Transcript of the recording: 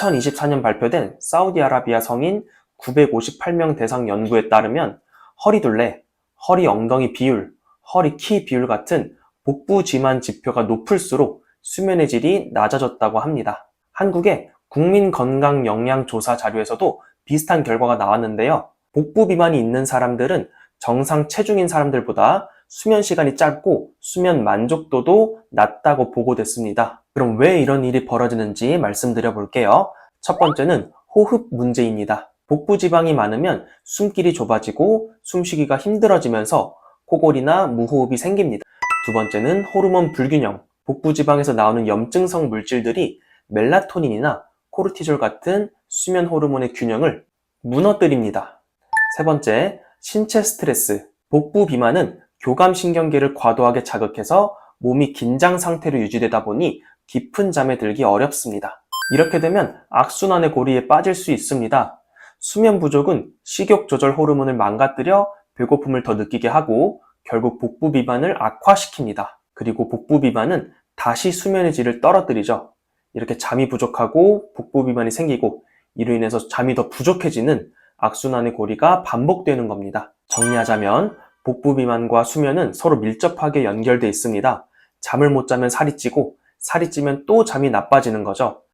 2024년 발표된 사우디아라비아 성인 958명 대상 연구에 따르면 허리둘레, 허리 엉덩이 비율, 허리 키 비율 같은 복부 지만 지표가 높을수록 수면의 질이 낮아졌다고 합니다. 한국의 국민건강영양조사 자료에서도 비슷한 결과가 나왔는데요. 복부 비만이 있는 사람들은 정상 체중인 사람들보다 수면 시간이 짧고 수면 만족도도 낮다고 보고됐습니다. 그럼 왜 이런 일이 벌어지는지 말씀드려 볼게요. 첫 번째는 호흡 문제입니다. 복부 지방이 많으면 숨길이 좁아지고 숨쉬기가 힘들어지면서 코골이나 무호흡이 생깁니다. 두 번째는 호르몬 불균형. 복부 지방에서 나오는 염증성 물질들이 멜라토닌이나 코르티졸 같은 수면 호르몬의 균형을 무너뜨립니다. 세 번째, 신체 스트레스. 복부 비만은 교감신경계를 과도하게 자극해서 몸이 긴장 상태로 유지되다 보니 깊은 잠에 들기 어렵습니다. 이렇게 되면 악순환의 고리에 빠질 수 있습니다. 수면 부족은 식욕 조절 호르몬을 망가뜨려 배고픔을 더 느끼게 하고 결국 복부 비만을 악화시킵니다. 그리고 복부 비만은 다시 수면의 질을 떨어뜨리죠. 이렇게 잠이 부족하고 복부 비만이 생기고 이로 인해서 잠이 더 부족해지는 악순환의 고리가 반복되는 겁니다. 정리하자면 복부 비만과 수면은 서로 밀접하게 연결되어 있습니다. 잠을 못 자면 살이 찌고 살이 찌면 또 잠이 나빠지는 거죠.